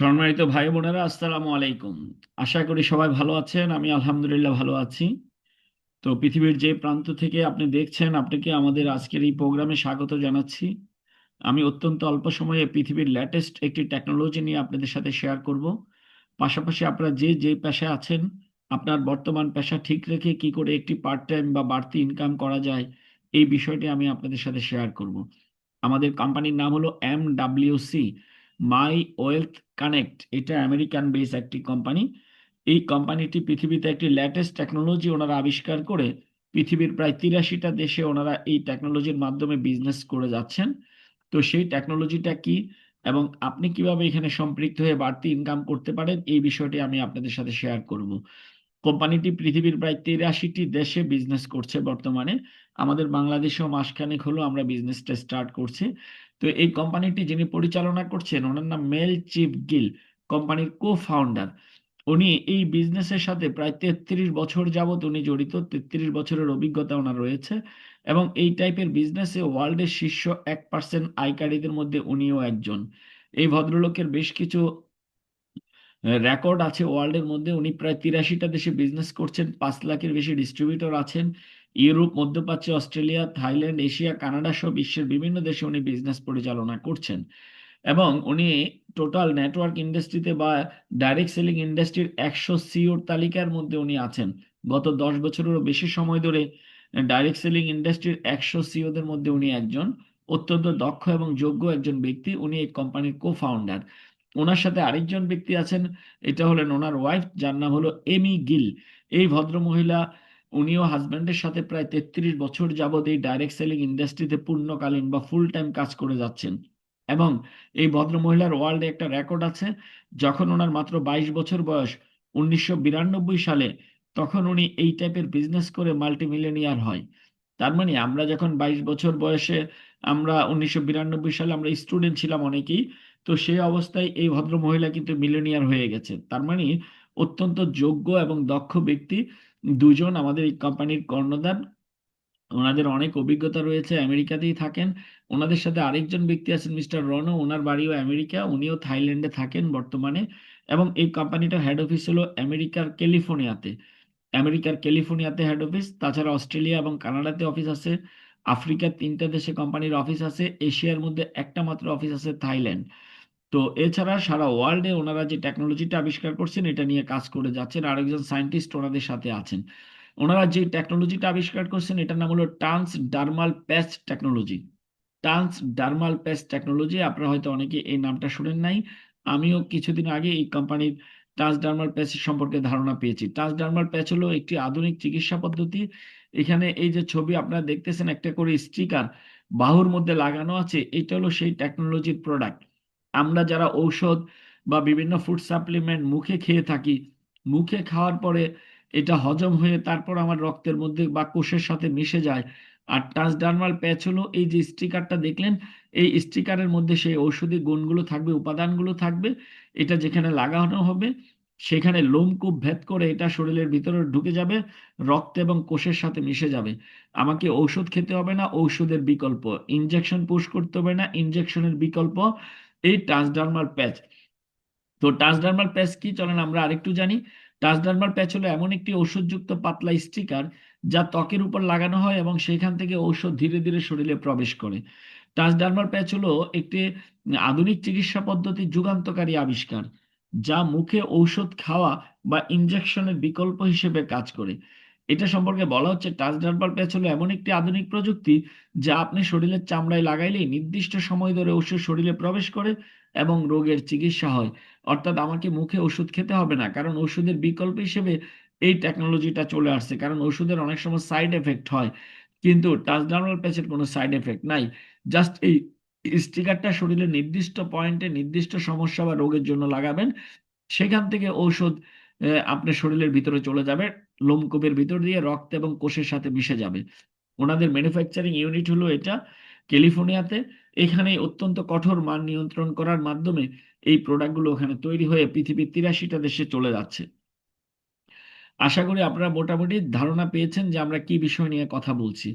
সম্মানিত ভাই বোনেরা, আসসালামু আলাইকুম। আশা করি সবাই ভালো আছেন, আমি আলহামদুলিল্লাহ ভালো আছি। তো পৃথিবীর যে প্রান্ত থেকে আপনি দেখছেন, আপনাকে আমাদের আজকের এই প্রোগ্রামে স্বাগত জানাচ্ছি। আমি অত্যন্ত অল্প সময়ে পৃথিবীর লেটেস্ট একটি টেকনোলজি নিয়ে আপনাদের সাথে শেয়ার করব। পাশাপাশি আপনারা যে যে পেশায় আছেন, আপনার বর্তমান পেশা ঠিক রেখে কি করে একটি পার্ট টাইম বা বাড়তি ইনকাম করা যায়, এই বিষয়টি আমি আপনাদের সাথে শেয়ার করব। আমাদের কোম্পানির নাম হলো M WC my wealth connect এটা আমেরিকান বেস একটি কোম্পানি এই কোম্পানিটি পৃথিবীতে একটি লেটেস্ট টেকনোলজি ওনারা আবিষ্কার করে পৃথিবীর প্রায় তিরাশিটা দেশে ওনারা এই টেকনোলজির মাধ্যমে বিজনেস করে যাচ্ছেন। তো সেই টেকনোলজিটা কি এবং আপনি কীভাবে এখানে সম্পৃক্ত হয়ে বাড়তি ইনকাম করতে পারেন, এই বিষয়টি আমি আপনাদের সাথে শেয়ার করব। কোম্পানিটি পৃথিবীর প্রায় তিরাশিটি দেশে বিজনেস করছে বর্তমানে। আমাদের বাংলাদেশেও মাসখানেক হলো আমরা বিজনেসটা স্টার্ট করছি। তো এই কোম্পানিটি যিনি পরিচালনা করছেন, ওনার নাম মেল চিফ গিল, কোম্পানির কো ফাউন্ডার উনি এই বিজনেসের সাথে প্রায় তেত্রিশ বছর যাবত উনি জড়িত, তেত্রিশ বছরের অভিজ্ঞতা ওনার রয়েছে এবং এই টাইপের বিজনেসে ওয়ার্ল্ডের শীর্ষ এক পার্সেন্ট আইকারীদের মধ্যে উনিও একজন। এই ভদ্রলোকের বেশ কিছু রেকর্ড আছে ওয়ার্ল্ডের মধ্যে। উনি প্রায় তিরাশিটা দেশে বিজনেস করছেন, পাঁচ লাখের বেশি ডিস্ট্রিবিউটর আছেন। ইউরোপ, মধ্যপ্রাচ্য, অস্ট্রেলিয়া, থাইল্যান্ড, এশিয়া, কানাডা সহ বিশ্বের বিভিন্ন দেশে উনি বিজনেস পরিচালনা করছেন। এবং উনি টোটাল নেটওয়ার্ক ইন্ডাস্ট্রিতে বা ডাইরেক্ট সেলিং ইন্ডাস্ট্রির একশো সিওর তালিকার মধ্যে উনি আছেন। গত দশ বছরেরও বেশি সময় ধরে ডাইরেক্ট সেলিং ইন্ডাস্ট্রির একশো সিওদের মধ্যে উনি একজন। অত্যন্ত দক্ষ এবং যোগ্য একজন ব্যক্তি। উনি এই কোম্পানির কো ফাউন্ডার ওনার সাথে আরেকজন ব্যক্তি আছেন, এটা হলেন ওনার ওয়াইফ যার নাম হলো এমি গিল এই ভদ্র মহিলা উনিও হাজব্যান্ডের সাথে প্রায় তেত্রিশ বছর যাবৎ এই ডাইরেক্ট সেলিং ইন্ডাস্ট্রিতে পূর্ণকালীন বা ফুল টাইম কাজ করে যাচ্ছেন। এবং এই ভদ্র মহিলার ওয়ার্ল্ডে একটা রেকর্ড আছে, যখন ওনার মাত্র বাইশ বছর বয়স, উনিশশো বিরানব্বই সালে, তখন উনি এই টাইপের বিজনেস করে মাল্টি মিলিয়নিয়ার হয়। তার মানে আমরা যখন বাইশ বছর বয়সে আমরা উনিশশো বিরানব্বই সালে আমরা স্টুডেন্ট ছিলাম অনেকেই, তো সেই অবস্থায় এই ভদ্র মহিলা কিন্তু মিলিয়নিয়ার হয়ে গেছে। তার মানে অত্যন্ত যোগ্য এবং দক্ষ ব্যক্তি। দুজন আমাদের এই কোম্পানির কর্ণধার। ওনাদের অনেক অভিজ্ঞতা রয়েছে, আমেরিকাতেই থাকেন। ওনাদের সাথে আরেকজন ব্যক্তি আছেন মিস্টার রনো, ওনার বাড়িও আমেরিকা, উনিও থাইল্যান্ডে থাকেন বর্তমানে। এবং এই কোম্পানিটার হেড অফিস হলো আমেরিকার ক্যালিফোর্নিয়াতে। আমেরিকার ক্যালিফোর্নিয়াতে হেড অফিস তাছাড়া অস্ট্রেলিয়া এবং কানাডাতে অফিস আছে। আফ্রিকার তিনটা দেশে কোম্পানির অফিস আছে। এশিয়ার মধ্যে একটা মাত্র অফিস আছে থাইল্যান্ড। তো এছাড়া সারা ওয়ার্ল্ডে ওনারা যে টেকনোলজিটা আবিষ্কার করছেন, এটা নিয়ে কাজ করে যাচ্ছেন। আরেকজন সায়েন্টিস্ট ওনাদের সাথে আছেন। ওনারা যে টেকনোলজিটা আবিষ্কার করছেন, এটার নাম হলো trans dermal patch technology trans dermal patch technology আপনারা হয়তো অনেকে এই নামটা শুনেন নাই। আমিও কিছুদিন আগে এই কোম্পানির ট্রান্সডার্মাল প্যাচ সম্পর্কে ধারণা পেয়েছি। ট্রান্সডার্মাল প্যাচ হলো একটি আধুনিক চিকিৎসা পদ্ধতি। এখানে এই যে ছবি আপনারা দেখতেছেন, একটা করে স্টিকার বাহুর মধ্যে লাগানো আছে, এটা হলো সেই টেকনোলজির প্রোডাক্ট আমরা যারা ঔষধ বা বিভিন্ন ফুড সাপ্লিমেন্ট মুখে খেয়ে থাকি, মুখে খাওয়ার পরে এটা হজম হয়ে তারপর আমার রক্তের মধ্যে বা কোষের সাথে মিশে যায়। আর ট্রান্সডার্মাল প্যাচ হলো এই যে স্টিকারটা দেখলেন, এই স্টিকারের মধ্যে সেই ঔষধি গুণগুলো থাকবে, উপাদানগুলো থাকবে, এটা যেখানে লাগানো হবে, সেখানে লোমকূপ ভেদ করে এটা শরীরের ভিতরে ঢুকে যাবে, রক্ত এবং কোষের সাথে মিশে যাবে। আমাকে ঔষধ খেতে হবে না, ঔষধের বিকল্প। ইনজেকশন পুশ করতে হবে না ইনজেকশনের বিকল্প। এই ট্রান্সডার্মাল প্যাচ তো ট্রান্সডার্মাল প্যাচ কি চলেন আমরা আরেকটু জানি। ট্রান্সডার্মাল প্যাচ হলো এমন একটি ওষুধযুক্ত পাতলা স্টিকার যা ত্বকের উপর লাগানো হয় এবং সেখান থেকে ঔষধ ধীরে ধীরে শরীরে প্রবেশ করে। ট্রান্সডার্মাল প্যাচ হলো একটি আধুনিক চিকিৎসা পদ্ধতি যুগান্তকারী আবিষ্কার, যা মুখে ঔষধ খাওয়া বা ইনজেকশনের বিকল্প হিসেবে কাজ করে। এটা সম্পর্কে বলা হচ্ছে ট্রান্সডার্মাল প্যাচ হলো এমন একটি আধুনিক প্রযুক্তি যা আপনি শরীরের চামড়ায় লাগাইলেই নির্দিষ্ট সময় ধরে ওষুধ শরীরে প্রবেশ করে এবং রোগের চিকিৎসা হয়। অর্থাৎ আমাকে মুখে ওষুধ খেতে হবে না, কারণ ওষুধের বিকল্প হিসেবে এই টেকনোলজিটা চলে আসছে, কারণ ওষুধের অনেক সময় সাইড এফেক্ট হয়। কিন্তু টাচ ট্রান্সডার্মাল প্যাচের কোনো সাইড এফেক্ট নাই। জাস্ট এই স্টিকারটা শরীরের নির্দিষ্ট পয়েন্টে নির্দিষ্ট সমস্যা বা রোগের জন্য লাগাবেন, সেখান থেকে ঔষধ আপনার শরীরের ভিতরে চলে যাবে। লোমকূপের ভিতর দিয়ে রক্ত এবং কোষের সাথে মিশে যাবে। ওনাদের ম্যানুফ্যাকচারিং ইউনিট হলো এটা ক্যালিফোর্নিয়াতে। এখানে অত্যন্ত কঠোর মান নিয়ন্ত্রণ করার মাধ্যমে এই প্রোডাক্টগুলো ওখানে তৈরি হয়ে পৃথিবীর তিরাশিটা দেশে চলে যাচ্ছে। আশা করি আপনারা মোটামুটি ধারণা পেয়েছেন যে আমরা কি বিষয় নিয়ে কথা বলছি।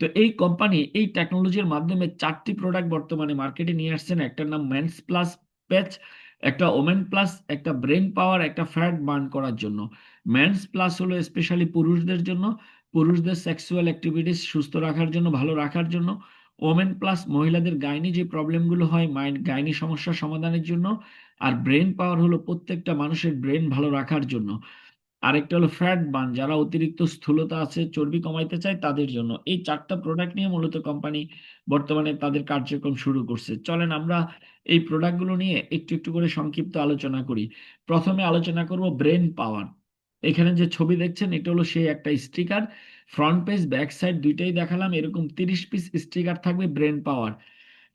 তো এই কোম্পানি এই টেকনোলজির মাধ্যমে চারটি প্রোডাক্ট বর্তমানে মার্কেটে নিয়ে আসছেন। একটার নাম ম্যান্স প্লাস প্যাচ একটা ওমেন প্লাস, একটা ব্রেন পাওয়ার, একটা ফ্যাট বার্ন করার জন্য। ম্যানস প্লাস হলো স্পেশালি পুরুষদের জন্য। পুরুষদের সেক্সুয়াল অ্যাক্টিভিটিস সুস্থ রাখার জন্য, ভালো রাখার জন্য। ওমেন প্লাস মহিলাদের গাইনি যে প্রবলেমগুলো হয়, মাইন্ড, গাইনি সমস্যা সমাধানের জন্য। আর ব্রেন পাওয়ার হলো প্রত্যেকটা মানুষের ব্রেন ভালো রাখার জন্য। আরেকটা হলো ফ্যাট বার্ন যারা অতিরিক্ত স্থূলতা আছে, চর্বি কমাইতে চায় তাদের জন্য। এই চারটা প্রোডাক্ট নিয়ে মূলত কোম্পানি বর্তমানে তাদের কার্যক্রম শুরু করছে। চলেন আমরা এই প্রোডাক্টগুলো নিয়ে একটু একটু করে সংক্ষিপ্ত আলোচনা করি। প্রথমে আলোচনা করব ব্রেন পাওয়ার এখানে যে ছবি দেখছেন, এটা হলো সেই একটা sticker front page back side দুইটাই দেখালাম, এরকম তিরিশ পিস স্টিকার থাকবে ব্রেন পাওয়ার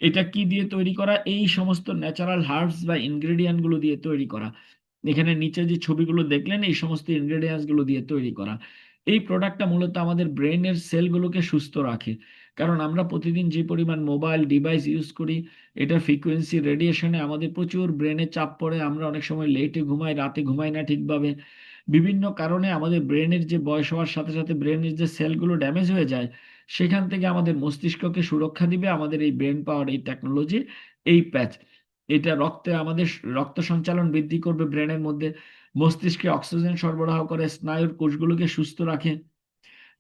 এটা কি দিয়ে তৈরি করা? এই সমস্ত ন্যাচারাল হার্বস বা ইনগ্রেডিয়েন্টগুলো দিয়ে তৈরি করা। এখানে নিচে যে ছবিগুলো দেখলেন, এই সমস্ত ইনগ্রেডিয়েন্টসগুলো দিয়ে তৈরি করা। এই প্রোডাক্টটা মূলত আমাদের ব্রেনের সেলগুলোকে সুস্থ রাখে। কারণ আমরা প্রতিদিন যে পরিমাণ মোবাইল ডিভাইস ইউজ করি, এটার ফ্রিকোয়েন্সি রেডিয়েশনে আমাদের প্রচুর ব্রেনে চাপ পড়ে। আমরা অনেক সময় লেটে ঘুমাই, রাতে ঘুমাই না ঠিকভাবে। বিভিন্ন কারণে আমাদের ব্রেনের যে বয়স হওয়ার সাথে সাথে ব্রেনের যে সেলগুলো ড্যামেজ হয়ে যায়, সেখান থেকে আমাদের মস্তিষ্ককে সুরক্ষা দিবে আমাদের এই ব্রেন পাওয়ার এই টেকনোলজি এই প্যাচ এটা রক্তে আমাদের রক্ত সঞ্চালন বৃদ্ধি করবে ব্রেনের মধ্যে। মস্তিষ্কে অক্সিজেন সরবরাহ করে স্নায়ুর কোষগুলোকে সুস্থ রাখে,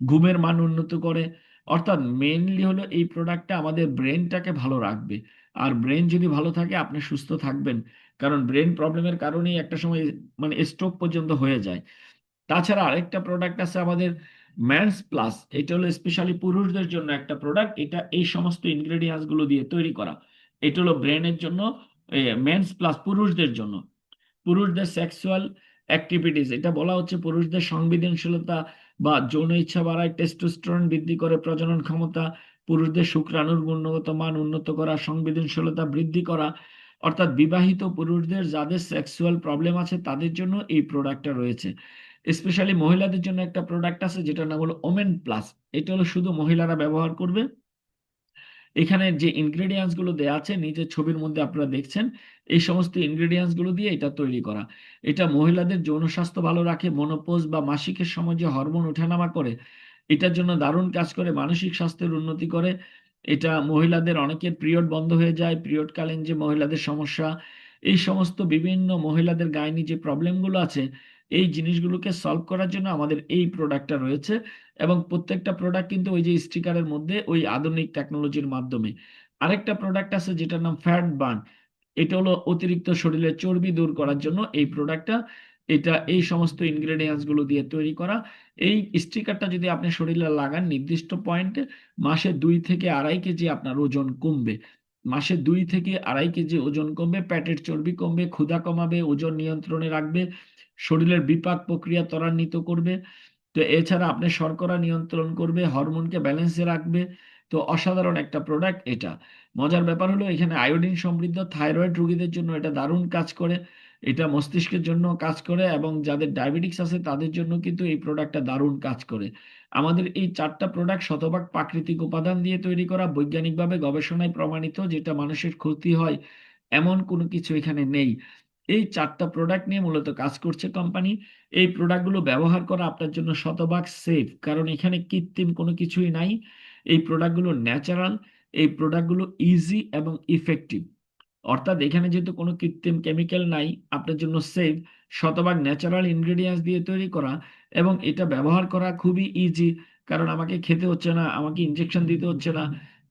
ঘুমের মান উন্নত করে। অর্থাৎ মেইনলি হলো এই প্রোডাক্টটা আমাদের ব্রেনটাকে ভালো রাখবে। আর ব্রেন যদি ভালো থাকে, আপনি সুস্থ থাকবেন। কারণ ব্রেন প্রবলেমের কারণেই একটা সময় মানে স্ট্রোক পর্যন্ত হয়ে যায়। তাছাড়া আরেকটা প্রোডাক্ট আছে আমাদের ম্যানস প্লাস এটা হলো স্পেশালি পুরুষদের জন্য একটা প্রোডাক্ট এটা এই সমস্ত ইনগ্রেডিয়েন্টসগুলো দিয়ে তৈরি করা। এটা হলো ব্রেনের জন্য মেন্স প্লাস পুরুষদের জন্য। পুরুষদের সেক্সুয়াল অ্যাক্টিভিটিস এটা বলা হচ্ছে পুরুষদের সংবেদনশীলতা বা যৌন ইচ্ছা বাড়ায় টেস্টোস্টেরন বৃদ্ধি করে, প্রজনন ক্ষমতা, পুরুষদের শুক্রাণুর গুণগত মান উন্নত করা, সংবেদনশীলতা বৃদ্ধি করা। অর্থাৎ বিবাহিত পুরুষদের যাদের সেক্সুয়াল প্রবলেম আছে, তাদের জন্য এই প্রোডাক্টটা রয়েছে। স্পেশালি মহিলাদের জন্য একটা প্রোডাক্ট আছে, যেটার নাম হলো ওমেন প্লাস এটা হলো শুধু মহিলারা ব্যবহার করবে এখানে যে ইনগ্রেডিয়েন্টসগুলো দেওয়া আছে নিজের ছবির মধ্যে আপনারা দেখছেন, এই সমস্ত ইনগ্রেডিয়েন্টসগুলো দিয়ে এটা তৈরি করা। এটা মহিলাদের যৌন স্বাস্থ্য ভালো রাখে মনোপোজ বা মাসিকের সময় যে হরমোন ওঠানামা করে, এটার জন্য দারুণ কাজ করে, মানসিক স্বাস্থ্যের উন্নতি করে। এটা মহিলাদের অনেকের পিরিয়ড বন্ধ হয়ে যায় পিরিয়ডকালীন যে মহিলাদের সমস্যা, এই সমস্ত বিভিন্ন মহিলাদের গাইনি যে প্রবলেমগুলো আছে, এই জিনিসগুলোকে সলভ করার জন্য আমাদের এই প্রোডাক্টটা রয়েছে। এবং প্রত্যেকটা প্রোডাক্ট কিন্তু ওই যে স্টিকারের মধ্যে ওই আধুনিক টেকনোলজির মাধ্যমে। আরেকটা প্রোডাক্ট আছে যেটার নাম ফ্যাট বার্ন এটা হলো অতিরিক্ত শরীরে চর্বি দূর করার জন্য এই প্রোডাক্টটা এটা এই সমস্ত ইনগ্রেডিয়েন্টসগুলো দিয়ে তৈরি করা। এই স্টিকারটা যদি আপনি শরীরে লাগান নির্দিষ্ট পয়েন্টে মাসে দুই থেকে আড়াই কেজি আপনার ওজন কমবে। মাসে দুই থেকে আড়াই কেজি ওজন কমবে, পেটের চর্বি কমবে, ক্ষুধা কমাবে, ওজন নিয়ন্ত্রণে রাখবে, শরীরের বিপাক প্রক্রিয়া ত্বরান্বিত করবে। তো এছাড়া আপনি শর্করা নিয়ন্ত্রণ করবে, হরমোনকে ব্যালেন্সে রাখবে, তো অসাধারণ একটা প্রোডাক্ট এটা। মজার ব্যাপার হলো এখানে আয়োডিন সমৃদ্ধ থাইরয়েড রোগীদের জন্য এটা দারুণ কাজ করে, এটা মস্তিষ্কের জন্য কাজ করে এবং যাদের ডায়াবেটিক্স আছে তাদের জন্য কিন্তু এই প্রোডাক্টটা দারুণ কাজ করে। আমাদের এই চারটা প্রোডাক্ট শতভাগ প্রাকৃতিক উপাদান দিয়ে তৈরি করা, বৈজ্ঞানিকভাবে গবেষণায় প্রমাণিত যেটা মানুষের ক্ষতি হয়, এমন কোনো কিছু এখানে নেই। এই চারটা প্রোডাক্ট নিয়ে মূলত কাজ করছে কোম্পানি এই প্রোডাক্টগুলো ব্যবহার করা আপনার জন্য শতভাগ সেফ কারণ এখানে কৃত্রিম কোনো কিছুই নাই। এই প্রোডাক্টগুলো ন্যাচারাল এই প্রোডাক্টগুলো ইজি এবং ইফেক্টিভ অর্থাৎ এখানে যেহেতু কোনো কৃত্রিম কেমিক্যাল নাই, আপনার জন্য সেফ শতভাগ ন্যাচারাল ইনগ্রেডিয়েন্টস দিয়ে তৈরি করা এবং এটা ব্যবহার করা খুবই ইজি কারণ আমাকে খেতে হচ্ছে না, আমাকে ইনজেকশন দিতে হচ্ছে না।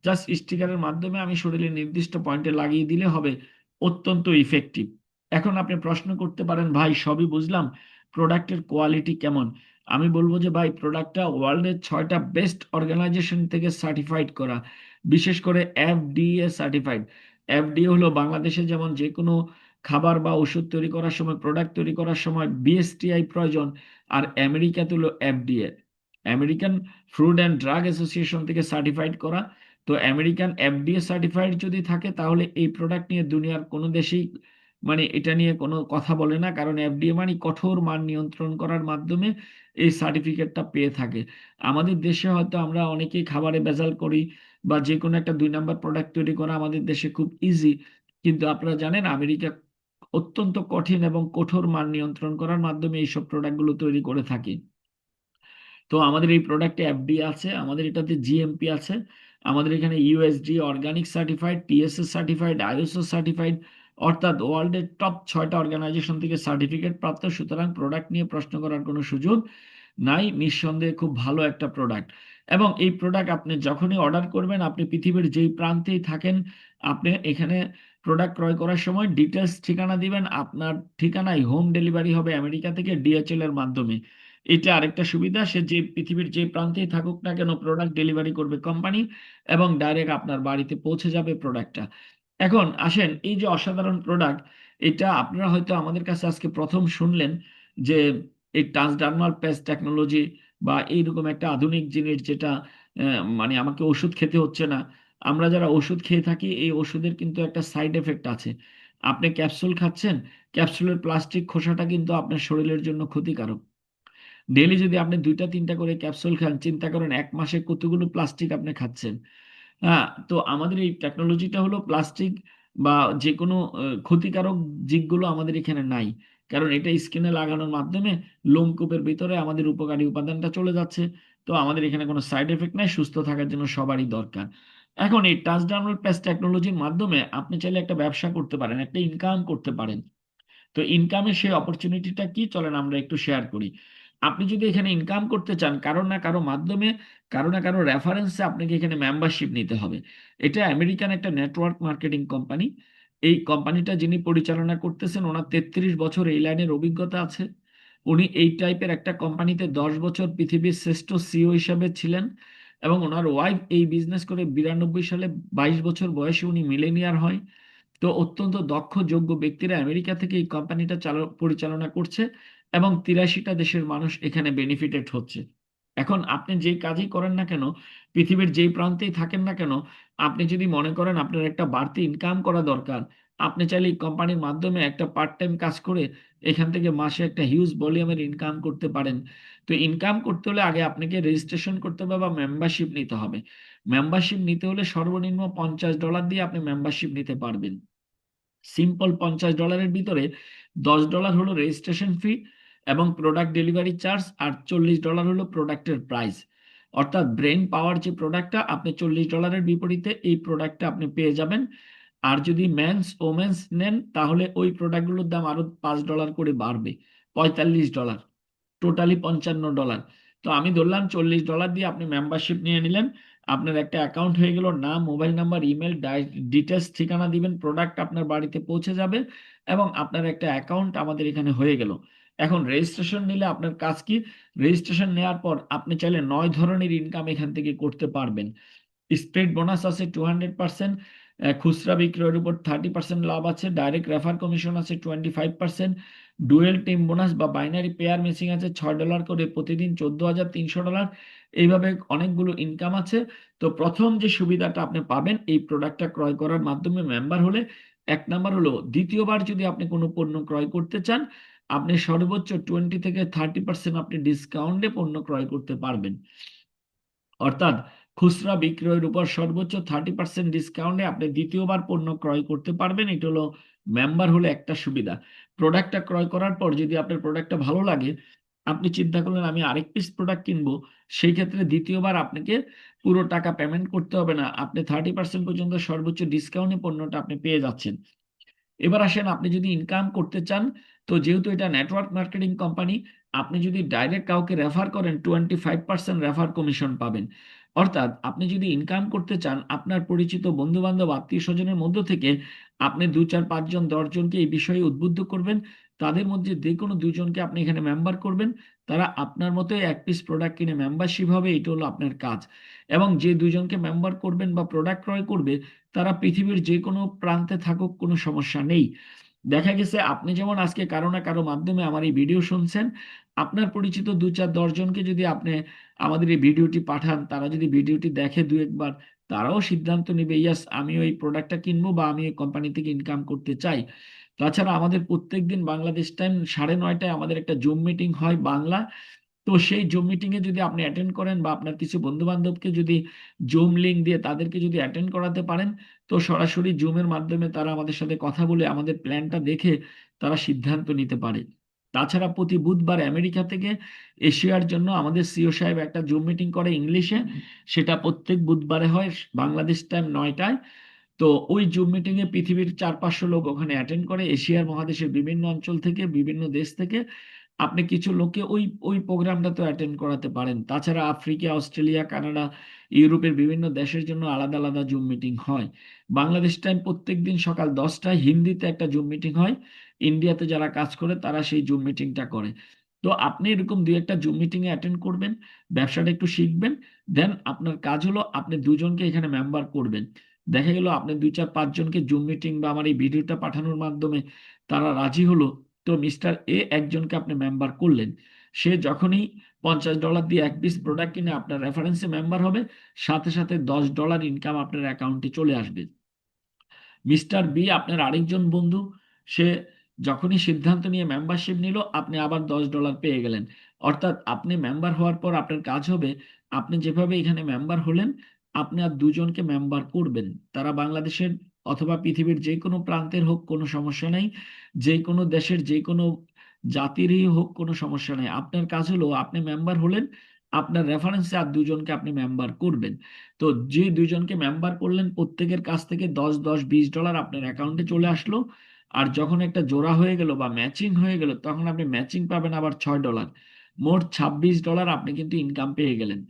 জাস্ট স্টিকারের মাধ্যমে আমি শরীরে নির্দিষ্ট পয়েন্টে লাগিয়ে দিলে হবে, অত্যন্ত ইফেক্টিভ এখন আপনি প্রশ্ন করতে পারেন, ভাই, সবই বুঝলাম প্রোডাক্টের কোয়ালিটি কেমন? আমি বলব যে, ভাই প্রোডাক্টটা ওয়ার্ল্ডের ছয়টা বেস্ট অর্গানাইজেশন থেকে সার্টিফাইড করা, বিশেষ করে এফডিএ সার্টিফাইড এফডিএ হলো বাংলাদেশে যেমন যে কোনো খাবার বা ওষুধ তৈরি করার সময় প্রোডাক্ট তৈরি করার সময় বিএসটিআই প্রয়োজন, আর আমেরিকাতে হলো FDA American food and drug association থেকে সার্টিফাইড করা। তো আমেরিকান এফডিএ সার্টিফাইড যদি থাকে, তাহলে এই প্রোডাক্ট নিয়ে দুনিয়ার কোনো দেশেই মানে এটা নিয়ে কোনো কথা বলে না, কারণ এফডিএ মানে কঠোর মান নিয়ন্ত্রণ করার মাধ্যমে এই সার্টিফিকেটটা পেয়ে থাকে। আমাদের দেশে হয়তো আমরা অনেকেই খাবারে ভেজাল করি বা যে কোনো একটা দুই নাম্বার প্রোডাক্ট তৈরি করা আমাদের দেশে খুব ইজি কিন্তু আপনারা জানেন, আমেরিকা অত্যন্ত কঠিন এবং কঠোর মান নিয়ন্ত্রণ করার মাধ্যমে এইসব প্রোডাক্টগুলো তৈরি করে থাকে। তো আমাদের এই প্রোডাক্টে এফডি আছে, আমাদের এটাতে জিএমপি আছে, আমাদের এখানে USD organic certified TSS certified ISO certified অর্থাৎ ওয়ার্ল্ডের টপ ছয়টা অর্গানাইজেশন থেকে সার্টিফিকেট প্রাপ্ত, সুতরাং প্রোডাক্ট নিয়ে প্রশ্ন করার কোনো সুযোগ নাই, নিঃসন্দেহে খুব ভালো একটা প্রোডাক্ট এবং এই প্রোডাক্ট আপনি যখনই অর্ডার করবেন, আপনি পৃথিবীর যেই প্রান্তেই থাকেন, আপনি এখানে প্রোডাক্ট ক্রয় করার সময় ডিটেলস ঠিকানা দিবেন। আপনার ঠিকানায় হোম ডেলিভারি হবে আমেরিকা থেকে ডিএচএল এর মাধ্যমে। এটা আরেকটা সুবিধা, সে যে পৃথিবীর যে প্রান্তেই থাকুক না কেন প্রোডাক্ট ডেলিভারি করবে কোম্পানি এবং ডাইরেক্ট আপনার বাড়িতে পৌঁছে যাবে প্রোডাক্টটা এখন আসেন, এই যে অসাধারণ প্রোডাক্ট এটা আপনারা হয়তো আমাদের কাছে আজকে প্রথম শুনলেন যে এই ট্রান্সডার্মাল পেস্ট টেকনোলজি বা এইরকম একটা আধুনিক জিনিস যেটা মানে আমাকে ওষুধ খেতে হচ্ছে না। আমরা যারা ওষুধ খেয়ে থাকি, এই ওষুধের কিন্তু একটা সাইড এফেক্ট আছে। আপনি ক্যাপসুল খাচ্ছেন ক্যাপসুলের প্লাস্টিক খোসাটা কিন্তু আপনার শরীরের জন্য ক্ষতিকারক। ডেলি যদি আপনি দুইটা, তিনটা করে ক্যাপসুল খান, চিন্তা করেন এক মাসে কতগুলো প্লাস্টিক আপনি খাচ্ছেন? হ্যাঁ তো আমাদের এই টেকনোলজিটা হলো প্লাস্টিক বা যে কোনো ক্ষতিকারক দিকগুলো আমাদের এখানে নাই। কারণ এটা স্কিনে লাগানোর মাধ্যমে লোমকূপের ভিতরে আমাদের উপকারী উপাদানটা চলে যাচ্ছে। তো আমাদের এখানে কোনো সাইড এফেক্ট নাই, সুস্থ থাকার জন্য সবারই দরকার। এখন এই ট্রান্সডার্মাল পেস্ট টেকনোলজির মাধ্যমে আপনি চাইলে একটা ব্যবসা করতে পারেন, একটা ইনকাম করতে পারেন। তো ইনকামের সেই অপরচুনিটিটা কি? চলেন আমরা একটু শেয়ার করি। আপনি যদি এখানে ইনকাম করতে চান, কারও না কারও মাধ্যমে, কারও না কারও রেফারেন্সে আপনাকে এখানে মেম্বারশিপ নিতে হবে। এটা আমেরিকান একটা নেটওয়ার্ক মার্কেটিং কোম্পানি এই কোম্পানিটা যিনি পরিচালনা করতেছেন, ওনার তেত্রিশ বছর এই লাইনের অভিজ্ঞতা আছে। উনি এই টাইপের একটা কোম্পানিতে দশ বছর পৃথিবীর শ্রেষ্ঠ সিও হিসাবে ছিলেন এবং ওনার ওয়াইফ এই বিজনেস করে বিরানব্বই সালে বাইশ বছর বয়সে উনি মিলেনিয়ার হয়। তো অত্যন্ত দক্ষ, যোগ্য ব্যক্তিরা আমেরিকা থেকে এই কোম্পানিটা চালু, পরিচালনা করছে। এবং তিরাশিটা দেশের মানুষ এখানে বেনিফিটেড হচ্ছে। এখন আপনি যে কাজই করেন না কেন, পৃথিবীর যেই প্রান্তেই থাকেন না কেন, আপনি যদি মনে করেন আপনার একটা বাড়তি ইনকাম করা দরকার, আপনি চাইলে কোম্পানির মাধ্যমে একটা পার্ট টাইম কাজ করে এখান থেকে মাসে একটা হিউজ ভলিউমের ইনকাম করতে পারেন। তো ইনকাম করতে হলে আগে আপনাকে রেজিস্ট্রেশন করতে হবে বা মেম্বারশিপ নিতে হবে। মেম্বারশিপ নিতে হলে সর্বনিম্ন পঞ্চাশ ডলার দিয়ে আপনি মেম্বারশিপ নিতে পারবেন। সিম্পল পঞ্চাশ ডলারের ভিতরে দশ ডলার হলো রেজিস্ট্রেশন ফি এবং প্রোডাক্ট ডেলিভারি চার্জ আর চল্লিশ ডলার হলো প্রোডাক্টের প্রাইস অর্থাৎ ব্রেন পাওয়ার যে প্রোডাক্টটা আপনি চল্লিশ ডলারের বিপরীতে এই প্রোডাক্টটা আপনি পেয়ে যাবেন। আর যদি মেন্স ওমেন্স নেন, তাহলে ওই প্রোডাক্টগুলোর দাম আরও পাঁচ ডলার করে বাড়বে, পঁয়তাল্লিশ ডলার টোটালি পঞ্চান্ন ডলার তো আমি ধরলাম চল্লিশ ডলার দিয়ে আপনি মেম্বারশিপ নিয়ে নিলেন, আপনার একটা অ্যাকাউন্ট হয়ে গেল, নাম মোবাইল নাম্বার ইমেল ডিটেলস ঠিকানা দিবেন প্রোডাক্ট আপনার বাড়িতে পৌঁছে যাবে এবং আপনার একটা অ্যাকাউন্ট আমাদের এখানে হয়ে গেল। এখন রেজিস্ট্রেশন নিলে আপনার কাজ কি? রেজিস্ট্রেশন নেওয়ার পর আপনি চাইলে নয় ধরনের ইনকাম এখান থেকে করতে পারবেন। স্প্রেড বোনাস আছে টু হান্ড্রেড পার্সেন্ট খুচরা বিক্রয়ের উপর থার্টি পার্সেন্ট লাভ আছে ডাইরেক্ট রেফার কমিশন আছে twenty five percent dual team bonus বা বাইনারি পেয়ার মেসিং আছে ছয় ডলার করে প্রতিদিন চোদ্দ হাজার তিনশো ডলার এইভাবে অনেকগুলো ইনকাম আছে। তো প্রথম যে সুবিধাটা আপনি পাবেন এই প্রোডাক্টটা ক্রয় করার মাধ্যমে মেম্বার হলে, এক নাম্বার হলো দ্বিতীয়বার যদি আপনি কোনো পণ্য ক্রয় করতে চান আপনি সর্বোচ্চ টোয়েন্টি থেকে থার্টি পার্সেন্ট আপনি ডিসকাউন্টে পণ্য ক্রয় করতে পারবেন। অর্থাৎ খুচরা বিক্রয়ের উপর সর্বোচ্চ থার্টি পার্সেন্ট ডিসকাউন্টে আপনি দ্বিতীয়বার পণ্য ক্রয় করতে পারবেন। এটা হলো মেম্বার হলে একটা সুবিধা। প্রোডাক্টটা ক্রয় করার পর যদি আপনার প্রোডাক্টটা ভালো লাগে, আপনি চিন্তা করলেন আমি আরেক পিস প্রোডাক্ট কিনবো, সেই ক্ষেত্রে দ্বিতীয়বার আপনাকে পুরো টাকা পেমেন্ট করতে হবে না। আপনি থার্টি পার্সেন্ট পর্যন্ত সর্বোচ্চ ডিসকাউন্টে পণ্যটা আপনি পেয়ে যাচ্ছেন। এবার আসেন, আপনি যদি ইনকাম করতে চান তো যেহেতু এটা নেটওয়ার্ক মার্কেটিং কোম্পানি আপনি যদি ডাইরেক্ট কাউকে রেফার করেন twenty five percent refer commission পাবেন। অর্থাৎ আপনি যদি ইনকাম করতে চান, আপনার পরিচিত বন্ধু বান্ধব আত্মীয় স্বজনের মধ্য থেকে আপনি দু, চার পাঁচজন দশজনকে এই বিষয়ে উদ্বুদ্ধ করবেন। তাদের মধ্যে যে কোনো দুজনকে আপনি এখানে মেম্বার করবেন। তারা আপনার মতোই এক পিস প্রোডাক্ট কিনে মেম্বারশিপ হবে এটা হলো আপনার কাজ। এবং যে দুজনকে মেম্বার করবেন বা প্রোডাক্ট ক্রয় করবে, তারা পৃথিবীর যে কোনো প্রান্তে থাকুক, কোনো সমস্যা নেই। দেখা গেছে আপনি যেমন আজকে কারও না কারও মাধ্যমে আমার এই ভিডিও শুনছেন, আপনার পরিচিত দু চার দশজনকে যদি আপনি আমাদের এই ভিডিওটি পাঠান, তারা যদি ভিডিওটি দেখে দু একবার, তারাও সিদ্ধান্ত নেবে, ইয়াস আমি ওই প্রোডাক্টটা কিনবো বা আমি ওই কোম্পানি থেকে ইনকাম করতে চাই। তাছাড়া আমাদের প্রত্যেকদিন বাংলাদেশ টাইম সাড়ে নয়টায় আমাদের একটা জুম মিটিং হয় বাংলা। তো সেই জুম মিটিং এ যদি আপনি অ্যাটেন্ড করেন বা আপনার কিছু বন্ধু বান্ধবকে যদি জুম লিঙ্ক দিয়ে তাদেরকে যদি অ্যাটেন্ড করাতে পারেন তো সরাসরি জুমের মাধ্যমে তারা আমাদের সাথে কথা বলে আমাদের প্ল্যানটা দেখে তারা সিদ্ধান্ত নিতে পারে। তাছাড়া প্রতি বুধবার আমেরিকা থেকে এশিয়ার জন্য আমাদের সিও সাহেব একটা জুম মিটিং করে ইংলিশে সেটা প্রত্যেক বুধবারে হয় বাংলাদেশ টাইম নয়টায়। তো ওই জুম মিটিং এ পৃথিবীর চার পাঁচশো লোক ওখানে অ্যাটেন্ড করে। এশিয়ার মহাদেশের বিভিন্ন অঞ্চল থেকে, বিভিন্ন দেশ থেকে আপনি কিছু লোককে ওই ওই প্রোগ্রামটা তো অ্যাটেন্ড করাতে পারেন। তাছাড়া আফ্রিকা, অস্ট্রেলিয়া, কানাডা, ইউরোপের বিভিন্ন দেশের জন্য আলাদা আলাদা জুম মিটিং হয়। বাংলাদেশ টাইম প্রত্যেক দিন সকাল দশটায় হিন্দিতে একটা জুম মিটিং হয়। ইন্ডিয়াতে যারা কাজ করে, তারা সেই জুম মিটিংটা করে। তো আপনি এরকম দুই একটা জুম মিটিং এ অ্যাটেন্ড করবেন, ব্যবসাটা একটু শিখবেন দেন আপনার কাজ হলো আপনি দুজনকে এখানে মেম্বার করবেন। দেখা গেল আপনি দুই চার পাঁচজনকে জুম মিটিং বা আমার এই ভিডিওটা পাঠানোর মাধ্যমে তারা রাজি হলো তো মিস্টার এ একজনকে আপনি মেম্বার করলেন। সে যখনই পঞ্চাশ ডলার দিয়ে এক পিস প্রোডাক্ট কিনে আপনার রেফারেন্সে মেম্বার হবে, সাথে সাথে দশ ডলার ইনকাম আপনার অ্যাকাউন্টে চলে আসবে। মিস্টার বি আপনার আরেকজন বন্ধু, সে যখনই সিদ্ধান্ত নিয়ে মেম্বারশিপ নিল, আপনি আবার দশ ডলার পেয়ে গেলেন। অর্থাৎ আপনি মেম্বার হওয়ার পর আপনার কাজ হবে, আপনি যেভাবে এখানে মেম্বার হলেন, আপনি আর দুজনকে মেম্বার করবেন। তারা বাংলাদেশের অথবা পৃথিবীর যে কোনো প্রান্তের হোক কোনো সমস্যা নেই যে কোনো দেশের যে কোনো জাতিরই হোক কোনো সমস্যা নেই। আপনার কাজ হলো আপনি মেম্বার হলেন, আপনার রেফারেন্সে আর দুজনকে আপনি মেম্বার করবেন। তো যে দুজনকে মেম্বার করলেন, প্রত্যেকের কাছ থেকে দশ দশ, বিশ ডলার আপনার অ্যাকাউন্টে চলে আসলো। আর যখন একটা জোড়া হয়ে গেল বা ম্যাচিং হয়ে গেল, তখন আপনি ম্যাচিং পাবেন আবার ছয় ডলার মোট ছাব্বিশ ডলার আপনি কিন্তু ইনকাম পেয়ে গেলেন।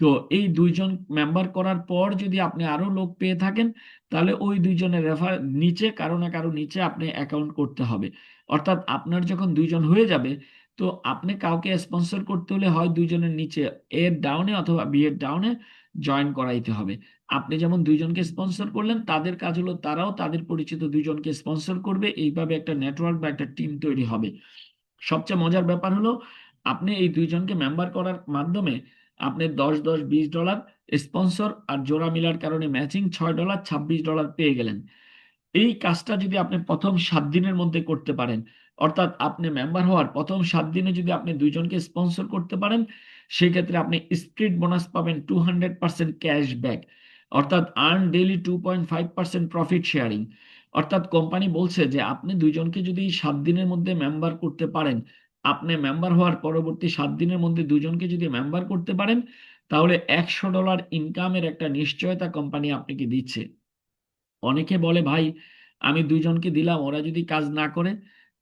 তো এই দুইজন মেম্বার করার পর যদি আপনি আরও লোক পেয়ে থাকেন, তাহলে ওই দুইজনের রেফার নিচে, কারও না কারও নিচে আপনি অ্যাকাউন্ট করতে হবে। অর্থাৎ আপনার যখন দুইজন হয়ে যাবে, তো আপনি কাউকে স্পন্সর করতে হলে হয় দুইজনের নিচে এর ডাউনে অথবা বি এর ডাউনে জয়েন করাইতে হবে। আপনি যেমন দুইজনকে স্পন্সর করলেন, তাদের কাজ হলো তারাও তাদের পরিচিত দুইজনকে স্পন্সর করবে, এইভাবে একটা নেটওয়ার্ক বা একটা টিম তৈরি হবে। সবচেয়ে মজার ব্যাপার হলো, আপনি এই দুইজনকে মেম্বার করার মাধ্যমে আপনি দশ দশ, বিশ ডলার স্পন্সর আর জোড়া মিলার কারণে ম্যাচিং ছয় ডলার, ছাব্বিশ ডলার পেয়ে গেলেন। এই কাজটা যদি আপনি প্রথম সাত দিনের মধ্যে করতে পারেন, অর্থাৎ আপনি মেম্বার হওয়ার প্রথম সাত দিনে যদি আপনি দুইজনকে স্পন্সর করতে পারেন, সেক্ষেত্রে আপনি স্প্রিট বোনাস পাবেন টু হান্ড্রেড পার্সেন্ট ক্যাশব্যাক অর্থাৎ earn daily two point five percent profit sharing অর্থাৎ কোম্পানি বলছে যে আপনি দুইজনকে যদি সাত দিনের মধ্যে মেম্বার করতে পারেন আপনি মেম্বার হওয়ার পরবর্তী সাত দিনের মধ্যে দুজনকে যদি মেম্বার করতে পারেন, তাহলে একশো ডলার ইনকামের একটা নিশ্চয়তা কোম্পানি আপনাকে দিচ্ছে। অনেকে বলে, ভাই, আমি দুজনকে দিলাম, ওরা যদি কাজ না করে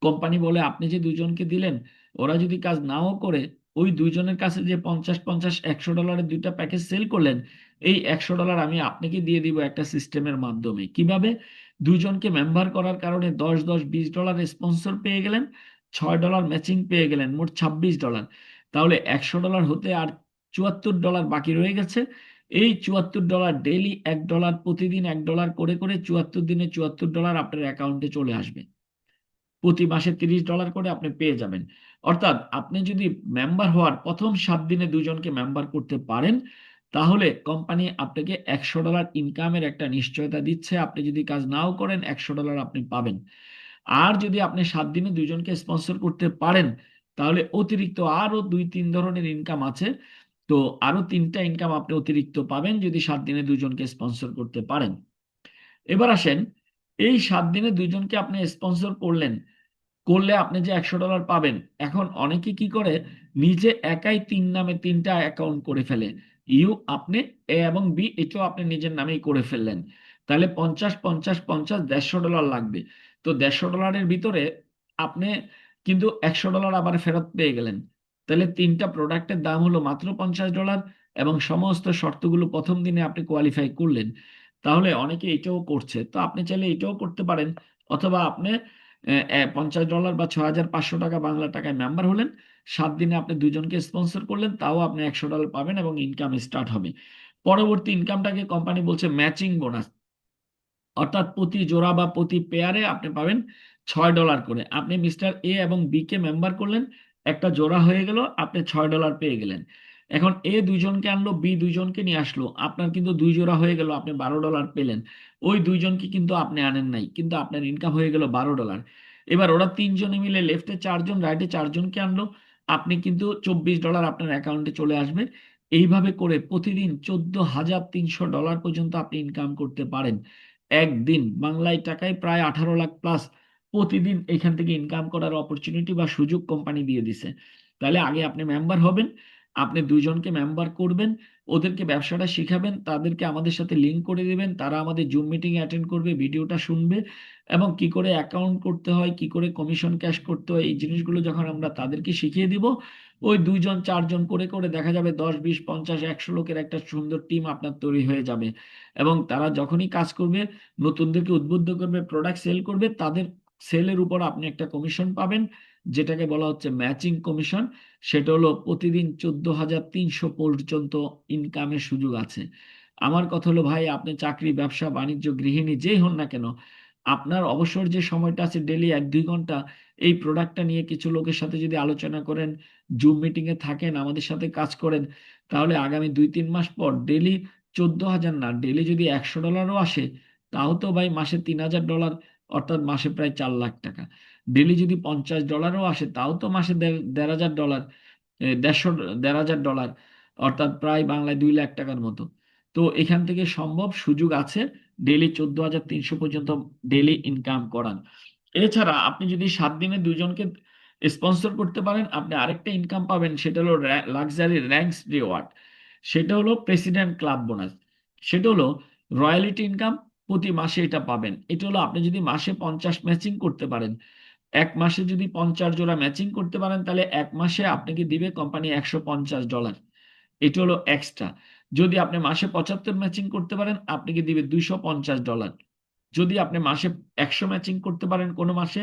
কোম্পানি বলে, আপনি যে দুজনকে দিলেন, ওরা যদি কাজ নাও করে, ওই দুইজনের কাছে যে পঞ্চাশ পঞ্চাশ, একশো ডলারের দুইটা প্যাকেজ সেল করলেন, এই একশো ডলার আমি আপনাকে দিয়ে দিব একটা সিস্টেমের মাধ্যমে। কীভাবে? দুজনকে মেম্বার করার কারণে দশ দশ, বিশ ডলার স্পন্সর পেয়ে গেলেন। ছয় ডলার ম্যাচিং পেয়ে গেলেন মোট ছাব্বিশ ডলার তাহলে একশো ডলার হতে আর চুয়াত্তর ডলার বাকি রয়ে গেছে। এই চুয়াত্তর ডলার ডেইলি এক ডলার প্রতিদিন এক ডলার করে করে চুয়াত্তর দিনে চুয়াত্তর ডলার আপনার অ্যাকাউন্টে চলে আসবে। প্রতি মাসে তিরিশ ডলার করে আপনি পেয়ে যাবেন। অর্থাৎ আপনি যদি মেম্বার হওয়ার প্রথম সাত দিনে দুজনকে মেম্বার করতে পারেন, তাহলে কোম্পানি আপনাকে একশো ডলার ইনকামের একটা নিশ্চয়তা দিচ্ছে। আপনি যদি কাজ নাও করেন, একশো ডলার আপনি পাবেন। আর যদি আপনি সাত দিনে দুজনকে স্পন্সর করতে পারেন, তাহলে অতিরিক্ত আরও দুই, তিন ধরনের ইনকাম আছে। তো আরও তিনটা ইনকাম আপনি অতিরিক্ত পাবেন যদি সাত দিনে দুজনকে স্পন্সর করতে পারেন। এবার আসেন, এই সাত দিনে দুইজনকে আপনি স্পন্সর করলেন, করলে আপনি যে একশো ডলার পাবেন, এখন অনেকে কি করে? নিজে একাই তিন নামে তিনটা অ্যাকাউন্ট করে ফেলে। ইউ আপনি এ এবং বি, এটাও আপনি নিজের নামেই করে ফেললেন। তাহলে পঞ্চাশ পঞ্চাশ পঞ্চাশ, দেড়শো ডলার লাগবে। তো দেড়শো ডলারের ভিতরে আপনি কিন্তু একশো ডলার আবার ফেরত পেয়ে গেলেন। তাহলে তিনটা প্রোডাক্টের দাম হলো মাত্র পঞ্চাশ ডলার এবং সমস্ত শর্তগুলো প্রথম দিনে আপনি কোয়ালিফাই করলেন। তাহলে অনেকে এটাও করছে। তো আপনি চাইলে এটাও করতে পারেন অথবা আপনি পঞ্চাশ ডলার বা ছ হাজার পাঁচশো টাকা বাংলা টাকায় মেম্বার হলেন, সাত দিনে আপনি দুজনকে স্পন্সর করলেন, তাও আপনি একশো ডলার পাবেন এবং ইনকাম স্টার্ট হবে। পরবর্তী ইনকামটাকে কোম্পানি বলছে ম্যাচিং বোনাস অর্থাৎ প্রতি জোড়া বা প্রতি পেয়ারে আপনি পাবেন ছয় ডলার করে। আপনি মিস্টার এ এবং বি কে মেম্বার করলেন, একটা জোড়া হয়ে গেল, আপনি ছয় ডলার পেয়ে গেলেন। এখন এ দুইজনকে আনলো বি দুইজনকে নিয়ে আসলো, আপনার কিন্তু দুই জোড়া হয়ে গেল, আপনি বারো ডলার পেলেন। ওই দুইজনকে কিন্তু আপনি আনেন নাই, কিন্তু আপনার ইনকাম হয়ে গেল বারো ডলার এবার ওরা তিনজনে মিলে লেফটে চারজন রাইটে চারজনকে আনলো, আপনি কিন্তু চব্বিশ ডলার আপনার অ্যাকাউন্টে চলে আসবে। এইভাবে করে প্রতিদিন চোদ্দ হাজার তিনশো ডলার পর্যন্ত আপনি ইনকাম করতে পারেন। একদিন। বাংলায় টাকায় প্রায় আঠারো লাখ প্লাস প্রতিদিন এখান থেকে ইনকাম করার অপরচুনিটি বা সুযোগ কোম্পানি দিয়ে দিছে। তাহলে আগে আপনি মেম্বার হবেন, আপনি দুইজনকে মেম্বার করবেন, ওদেরকে ব্যবসাটা শিখাবেন, তাদেরকে আমাদের সাথে লিঙ্ক করে দেবেন, তারা আমাদের জুম মিটিং অ্যাটেন্ড করবে, ভিডিওটা শুনবে এবং কি করে অ্যাকাউন্ট করতে হয়, কি করে কমিশন ক্যাশ করতে হয়, এই জিনিসগুলো যখন আমরা তাদেরকে শিখিয়ে দিব ওই দুইজন, চারজন করে করে দেখা যাবে দশ, বিশ, পঞ্চাশ, একশো লোকের একটা সুন্দর টিম আপনার তৈরি হয়ে যাবে। এবং তারা যখনই কাজ করবে, নতুনদেরকে উদ্বুদ্ধ করবে প্রোডাক্ট সেল করবে, তাদের সেলের উপর আপনি একটা কমিশন পাবেন, যেটাকে বলা হচ্ছে ম্যাচিং কমিশন সেটা হলো প্রতিদিন চোদ্দ হাজার তিনশো পর্যন্ত ইনকামের সুযোগ আছে। আমার কথা হলো ভাই, আপনি চাকরি, ব্যবসা, বাণিজ্য, গৃহিণী, যেই হন না কেন আপনার অবসর যে সময়টা আছে ডেলি এক, দুই ঘণ্টা, এই প্রোডাক্টটা নিয়ে কিছু লোকের সাথে যদি আলোচনা করেন জুম মিটিং এ থাকেন, আমাদের সাথে কাজ করেন, তাহলে আগামী দুই, তিন মাস পর ডেলি চোদ্দ হাজার না ডেলি যদি একশো ডলারও আসে, তাও তো ভাই মাসে তিন হাজার ডলার অর্থাৎ মাসে প্রায় চার লাখ টাকা। ডেলি যদি পঞ্চাশ ডলারও আসে, তাও তো মাসে দেড় হাজার ডলার দেড়শো, দেড় হাজার ডলার অর্থাৎ প্রায় বাংলায় দুই লাখ টাকার মতো। তো এখান থেকে সম্ভব সুযোগ আছে ডেলি চোদ্দ হাজার তিনশো পর্যন্ত ডেলি ইনকাম করান। এছাড়া আপনি যদি সাত দিনে দুজনকে স্পন্সর করতে পারেন, আপনি আরেকটা ইনকাম পাবেন, সেটা হলো লাক্সারি র্যাঙ্কস রিওয়ার্ড সেটা হলো প্রেসিডেন্ট ক্লাব বোনাস সেটা হলো রয়্যালিটি ইনকাম প্রতি মাসে এটা পাবেন। এটা হলো আপনি যদি মাসে পঞ্চাশ ম্যাচিং করতে পারেন, এক মাসে যদি পঞ্চাশ জোড়া ম্যাচিং করতে পারেন, তাহলে এক মাসে আপনাকে দিবে কোম্পানি একশো পঞ্চাশ ডলার এটা হলো এক্সট্রা যদি আপনি মাসে পঁচাত্তর ম্যাচিং করতে পারেন, আপনাকে দিবে দুইশো পঞ্চাশ ডলার যদি আপনি মাসে একশো ম্যাচিং করতে পারেন কোনো মাসে,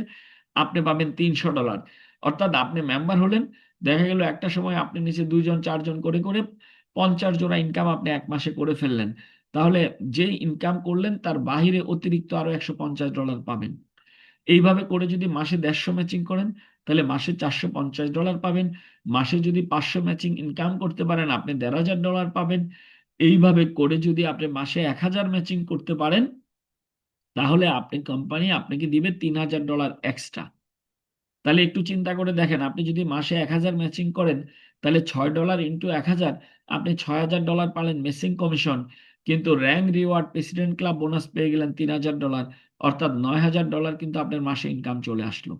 আপনি পাবেন তিনশো ডলার অর্থাৎ আপনি মেম্বার হলেন, দেখা গেল একটা সময় আপনি নিচে দুইজন, চারজন করে করে পঞ্চাশ জোড়া ইনকাম আপনি এক মাসে করে ফেললেন। তাহলে যে ইনকাম করলেন, তার বাহিরে অতিরিক্ত আরও একশো পঞ্চাশ ডলার পাবেন। এইভাবে করে যদি মাসে দেড়শো ম্যাচিং করেন তাহলে মাসে চারশো পঞ্চাশ ডলার পাবেন। মাসে যদি পাঁচশো ম্যাচিং ইনকাম করতে পারেন, আপনি দেড় হাজার ডলার পাবেন। এইভাবে করে যদি আপনি মাসে এক হাজার ম্যাচিং করতে পারেন, তাহলে আপনি কোম্পানি আপনাকে দিবে তিন হাজার ডলার এক্সট্রা তাহলে একটু চিন্তা করে দেখেন, আপনি যদি মাসে এক হাজার ম্যাচিং করেন, তাহলে ছয় ডলার ইন্টু এক হাজার, আপনি ছয় হাজার ডলার পালেন মেসিং কমিশন কিন্তু rank reward president club bonus পেয়ে গেলেন তিন হাজার ডলার অর্থাৎ নয় হাজার ডলার কিন্তু আপনার মাসে ইনকাম চলে আসলো।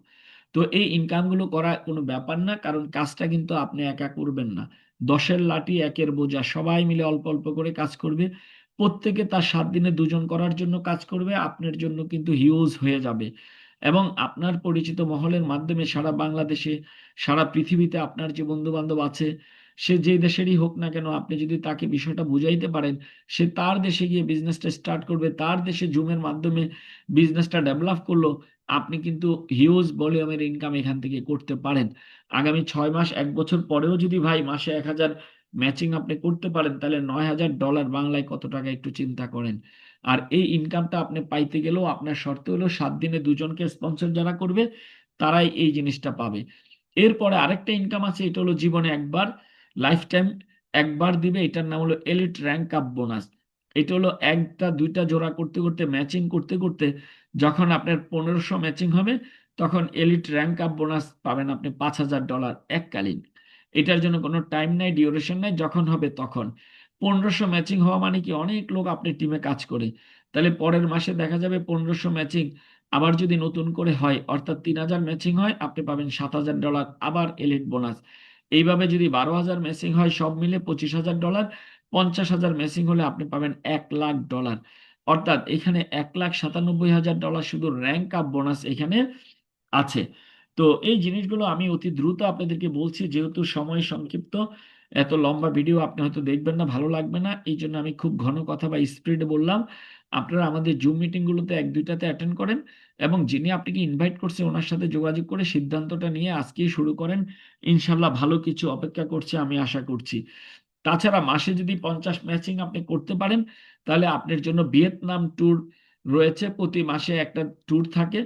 তো এই ইনকামগুলো করা কোনো ব্যাপার না, কারণ কাজটা কিন্তু আপনি একা করবেন না। দশের লাঠি, একের বোঝা, সবাই মিলে অল্প অল্প করে কাজ করবে। প্রত্যেকে তার সাত দিনে দুজন করার জন্য কাজ করবে, আপনার জন্য কিন্তু হিউজ হয়ে যাবে। এবং আপনার পরিচিত মহলের মাধ্যমে সারা বাংলাদেশে, সারা পৃথিবীতে আপনার যে বন্ধু বান্ধব আছে, সে যে দেশেরই হোক না কেন, আপনি যদি তাকে বিষয়টা বুঝাইতে পারেন, সে তার দেশে গিয়ে বিজনেসটা স্টার্ট করবে, তার দেশে জুমের মাধ্যমে বিজনেসটা ডেভেলপ করল আপনি কিন্তু হিউজ ভলিউমের ইনকাম এখান থেকে করতে পারেন। আগামী ছয় মাস, এক বছর পরেও যদি ভাই মাসে এক হাজার ম্যাচিং আপনি করতে পারেন, তাহলে নয় হাজার ডলার বাংলায় কত টাকা একটু চিন্তা করেন। আর এই ইনকামটা আপনি পাইতে গেলেও আপনার শর্ত হলো সাত দিনে দুজনকে স্পন্সর যারা করবে, তারাই এই জিনিসটা পাবে। এরপরে আরেকটা ইনকাম আছে, এটা হলো জীবনে একবার লাইফ টাইম একবার দিবে, এটার নাম হলো এলিট র্যাঙ্ক আপ বোনাস এটা হলো একটা, দুইটা জোড়া করতে করতে ম্যাচিং করতে করতে যখন আপনার পনেরোশো ম্যাচিং হবে, তখন এলিট র্যাঙ্ক আপ বোনাস পাবেন আপনি পাঁচ হাজার ডলার এককালীন। এটার জন্য কোনো টাইম নাই ডিউরেশন নাই, যখন হবে তখন। পনেরোশো ম্যাচিং হওয়া মানে কি অনেক লোক আপনি টিমে কাজ করে। তাহলে পরের মাসে দেখা যাবে পনেরোশো ম্যাচিং আবার যদি নতুন করে হয়, অর্থাৎ তিন হাজার ম্যাচিং হয়, আপনি পাবেন সাত হাজার ডলার আবার এলিট বোনাস এইভাবে যদি বারো হাজার ম্যাচিং হয়, সব মিলে পঁচিশ হাজার ডলার পঞ্চাশ হাজার ম্যাচিং হলে আপনি পাবেন এক লাখ ডলার অর্থাৎ এখানে এক লাখ সাতানব্বই হাজার ডলার শুধু র্যাঙ্ক আপ বোনাস এখানে আছে। তো এই জিনিসগুলো আমি অতি দ্রুত আপনাদেরকে বলছি, যেহেতু সময় সংক্ষিপ্ত, এত লম্বা ভিডিও আপনি হয়তো দেখবেন না, ভালো লাগবে না। এই জন্য আমি খুব ঘন কথা বা স্পিডে বললাম। আপনারা আমাদের জুম মিটিংগুলোতে এক দুইটাতে অ্যাটেন্ড করেন এবং যিনি আপনাকে ইনভাইট করছে, ওনার সাথে যোগাযোগ করে সিদ্ধান্তটা নিয়ে আজকেই শুরু করেন। ইনশাল্লাহ ভালো কিছু অপেক্ষা করছে, আমি আশা করছি। তাছাড়া মাসে যদি পঞ্চাশ ম্যাচিং আপনি করতে পারেন, তাহলে আপনার জন্য ভিয়েতনাম ট্যুর রয়েছে। প্রতি মাসে একটা ট্যুর থাকে।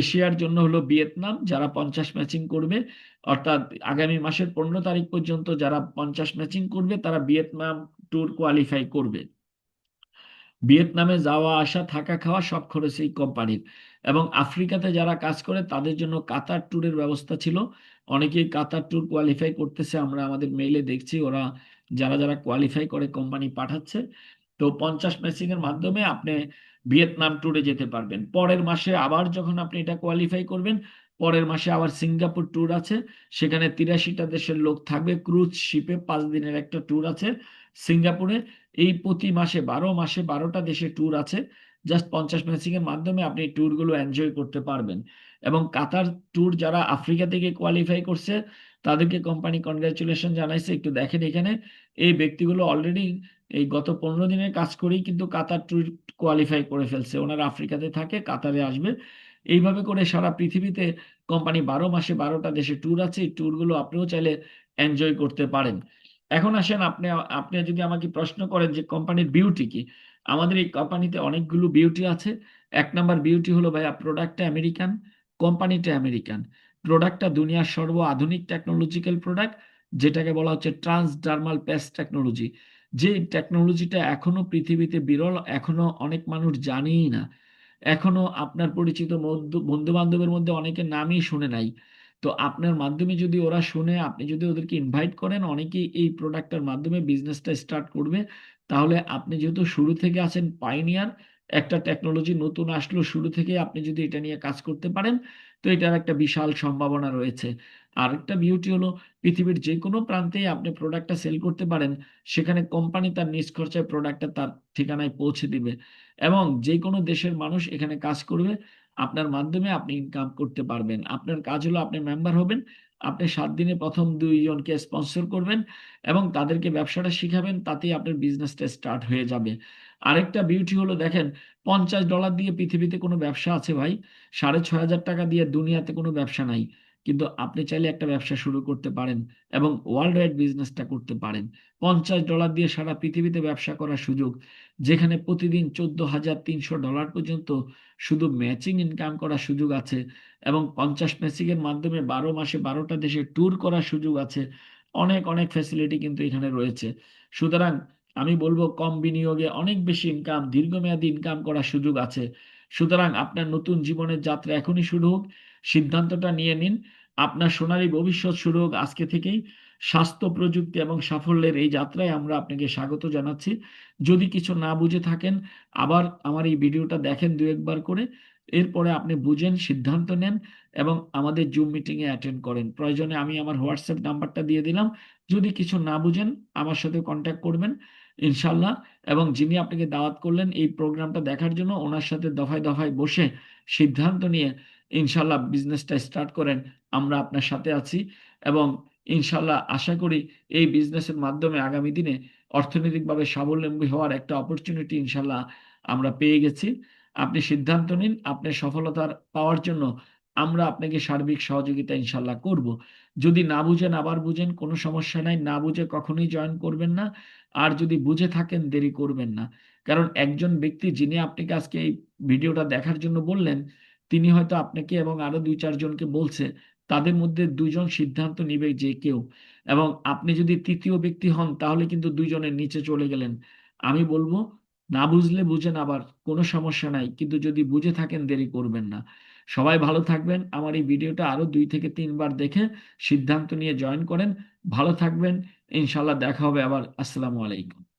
এশিয়ার জন্য হলো ভিয়েতনাম, যারা পঞ্চাশ ম্যাচিং করবে। অর্থাৎ আগামী মাসের পনেরো তারিখ পর্যন্ত যারা পঞ্চাশ ম্যাচিং করবে, তারা ভিয়েতনাম ট্যুর কোয়ালিফাই করবে। ভিয়েতনামে যাওয়া, আসা, থাকা, খাওয়া সব খরচ এই কোম্পানির। এবং আফ্রিকাতে যারা কাজ করে, তাদের জন্য কাতার ট্যুরের ব্যবস্থা ছিল। অনেকেই কাতার ট্যুর কোয়ালিফাই করতেছে, আমরা আমাদের মেইলে দেখছি, ওরা যারা যারা কোয়ালিফাই করে কোম্পানি পাঠাচ্ছে, তো পঞ্চাশ ম্যাচিং এর মাধ্যমে আপনি ভিয়েতনাম ট্যুরে যেতে পারবেন। পরের মাসে আবার যখন আপনি এটা কোয়ালিফাই করবেন, পরের মাসে আবার সিঙ্গাপুর ট্যুর আছে, সেখানে তিরাশিটা দেশের লোক থাকবে ক্রুজ শিপে পাঁচ দিনের একটা ট্যুর আছে সিঙ্গাপুরে এই প্রতি মাসে, বারো মাসে বারোটা দেশে ট্যুর আছে জাস্ট পঞ্চাশ ম্যাচিং এর মাধ্যমে আপনি ট্যুরগুলো এনজয় করতে পারবেন। এবং কাতার ট্যুর যারা আফ্রিকা থেকে কোয়ালিফাই করছে তাদেরকে কোম্পানি কনগ্রাচুলেশন জানাইছে। একটু দেখেন এখানে, এই ব্যক্তিগুলো অলরেডি এই গত পনেরো দিনের কাজ করেই কিন্তু কাতার ট্যুর কোয়ালিফাই করে ফেলছে। ওনারা আফ্রিকাতে থাকে, কাতারে আসবে। এইভাবে করে সারা পৃথিবীতে কোম্পানি বারো মাসে বারোটা দেশে ট্যুর আছে। এই ট্যুরগুলো আপনিও চাইলে এনজয় করতে পারেন। এখন আসেন, আপনি আপনি যদি আমাকে প্রশ্ন করেন যে কোম্পানির বিউটি কি? আমাদের এই কোম্পানিতে অনেকগুলো বিউটি আছে। এক নাম্বার বিউটি হলো ভাইয়া প্রোডাক্টটা আমেরিকান কোম্পানিটা আমেরিকান প্রোডাক্টটা দুনিয়ার সর্ব আধুনিক টেকনোলজিক্যাল প্রোডাক্ট যেটাকে বলা হচ্ছে ট্রান্সডার্মাল পেস্ট টেকনোলজি যে টেকনোলজিটা এখনও পৃথিবীতে বিরল, এখনও অনেক মানুষ জানেই না। এখনও আপনার পরিচিত বন্ধু বান্ধবের মধ্যে অনেকে নামই শুনে নাই। তো আপনার মাধ্যমে যদি ওরা শুনে, আপনি যদি ওদেরকে ইনভাইট করেন, অনেকেই এই প্রোডাক্টের মাধ্যমে বিজনেসটা স্টার্ট করবে। তাহলে আপনি যেহেতু শুরু থেকে আছেন পাইনিয়ার একটা টেকনোলজি নতুন আসলো শুরু থেকে আপনি যদি এটা নিয়ে কাজ করতে পারেন তো এটার একটা বিশাল সম্ভাবনা রয়েছে। আরেকটা বিউটি হলো, পৃথিবীর যে কোনো প্রান্তেই আপনি প্রোডাক্টটা সেল করতে পারেন, সেখানে কোম্পানি তার নিজ খরচায় প্রোডাক্টটা তার ঠিকানায় পৌঁছে দিবে এবং যে কোনো দেশের মানুষ এখানে কাজ করবে, আপনার মাধ্যমে আপনি ইনকাম করতে পারবেন। আপনার কাজ হলো আপনি মেম্বার হবেন আপনি সাত দিনে প্রথম দুইজনকে স্পন্সর করবেন এবং তাদেরকে ব্যবসাটা শিখাবেন, তাতেই আপনার বিজনেসটা স্টার্ট হয়ে যাবে। আরেকটা বিউটি হলো, দেখেন, পঞ্চাশ ডলার দিয়ে পৃথিবীতে কোনো ব্যবসা আছে ভাই? সাড়ে ছয় হাজার টাকা দিয়ে দুনিয়াতে কোনো ব্যবসা নাই। কিন্তু আপনি চাইলে একটা ব্যবসা শুরু করতে পারেন এবং ওয়ার্ল্ড ওয়াইড বিজনেসটা করতে পারেন। পঞ্চাশ ডলার দিয়ে সারা পৃথিবীতে ব্যবসা করার সুযোগ, যেখানে প্রতিদিন চোদ্দ হাজার তিনশো ডলার পর্যন্ত শুধু ম্যাচিং ইনকাম করার সুযোগ আছে এবং পঞ্চাশ ম্যাচিংয়ের মাধ্যমে বারো মাসে বারোটা দেশে ট্যুর করার সুযোগ আছে। অনেক অনেক ফ্যাসিলিটি কিন্তু এখানে রয়েছে। সুতরাং আমি বলব কম বিনিয়োগে অনেক বেশি ইনকাম দীর্ঘমেয়াদী ইনকাম করার সুযোগ আছে। সুতরাং আপনার নতুন জীবনের যাত্রা এখনই শুরু হোক। সিদ্ধান্তটা নিয়ে নিন। আপনার সোনালী ভবিষ্যৎ শুরু হোক আজকে থেকেই। স্বাস্থ্য, প্রযুক্তি এবং সাফল্যের এই যাত্রায় আমরা আপনাকে স্বাগত জানাচ্ছি। যদি কিছু না বুঝে থাকেন, আবার আমার এই ভিডিওটা দেখেন দু একবার করে, এরপরে আপনি বুঝেন, সিদ্ধান্ত নেন এবং আমাদের জুম মিটিংয়ে অ্যাটেন্ড করেন। প্রয়োজনে আমি আমার হোয়াটসঅ্যাপ নাম্বারটা দিয়ে দিলাম। যদি কিছু না বুঝেন, আমার সাথে কন্ট্যাক্ট করবেন ইনশাল্লাহ এবং যিনি আপনাকে দাওয়াত করলেন, এই প্রোগ্রামটা দেখার জন্য ওনার সাথে দফায় দফায় বসে সিদ্ধান্ত নিয়ে ইনশাল্লাহ বিজনেসটা স্টার্ট করেন, আমরা আপনার সাথে আছি এবং ইনশাল্লাহ আশা করি এই বিজনেসের মাধ্যমে আগামী দিনে অর্থনৈতিকভাবে স্বাবলম্বী হওয়ার একটা অপরচুনিটি ইনশাল্লাহ আমরা পেয়ে গেছি। আপনি সিদ্ধান্ত নিন, আপনার সফলতার পাওয়ার জন্য আমরা আপনাকে সার্বিক সহযোগিতা ইনশাল্লাহ করব। যদি না বুঝেন, আবার বুঝেন, কোনো সমস্যা নাই, না বুঝে কখনোই জয়েন করবেন না। আর যদি বুঝে থাকেন, দেরি করবেন না। কারণ একজন ব্যক্তি যিনি আপনাকে আজকে এই ভিডিওটা দেখার জন্য বললেন তিনি হয়তো আপনাকে এবং আরও দুই চারজনকে বলছে, তাদের মধ্যে দুজন সিদ্ধান্ত নিবে যে কেউ। এবং আপনি যদি তৃতীয় ব্যক্তি হন, তাহলে কিন্তু দুইজনের নিচে চলে গেলেন। আমি বলব, না বুঝলে বুঝেন আবার, কোনো সমস্যা নাই। কিন্তু যদি বুঝে থাকেন, দেরি করবেন না। সবাই ভালো থাকবেন। আমার এই ভিডিওটা আরও দুই থেকে তিনবার দেখে সিদ্ধান্ত নিয়ে জয়েন করেন। ভালো থাকবেন। ইনশাল্লাহ দেখা হবে আবার। আসসালামু আলাইকুম।